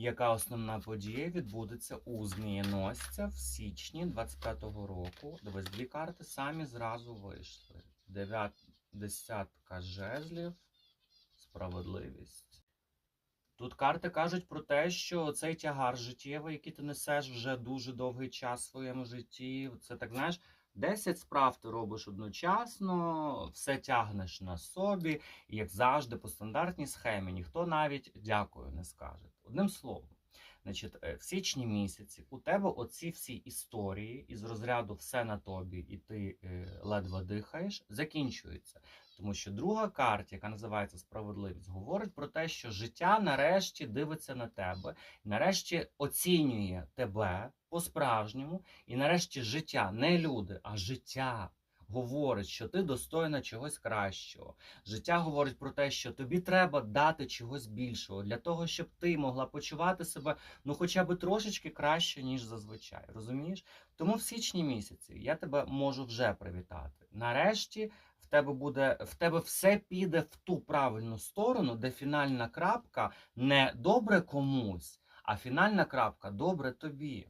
Яка основна подія відбудеться у Змієносця в січні 25-го року? Дивись, дві карти самі зразу вийшли. Дев'ят... Десятка жезлів, справедливість. Тут карти кажуть про те, що цей тягар життєвий, який ти несеш вже дуже довгий час в своєму житті, це так знаєш, 10 справ ти робиш одночасно, все тягнеш на собі, і як завжди, по стандартній схемі ніхто навіть дякую не скаже. Одним словом, значить, е, в січні місяці у тебе оці всі історії із розряду все на тобі, і ти е, ледве дихаєш, закінчуються. Тому що друга карта, яка називається справедливість, говорить про те, що життя нарешті дивиться на тебе, нарешті оцінює тебе по-справжньому, і нарешті життя, не люди, а життя. Говорить, що ти достойна чогось кращого. Життя говорить про те, що тобі треба дати чогось більшого для того, щоб ти могла почувати себе ну хоча б трошечки краще, ніж зазвичай. Розумієш? Тому в січні місяці я тебе можу вже привітати. Нарешті тебе буде в тебе все піде в ту правильну сторону, де фінальна крапка не добре комусь, а фінальна крапка добре тобі.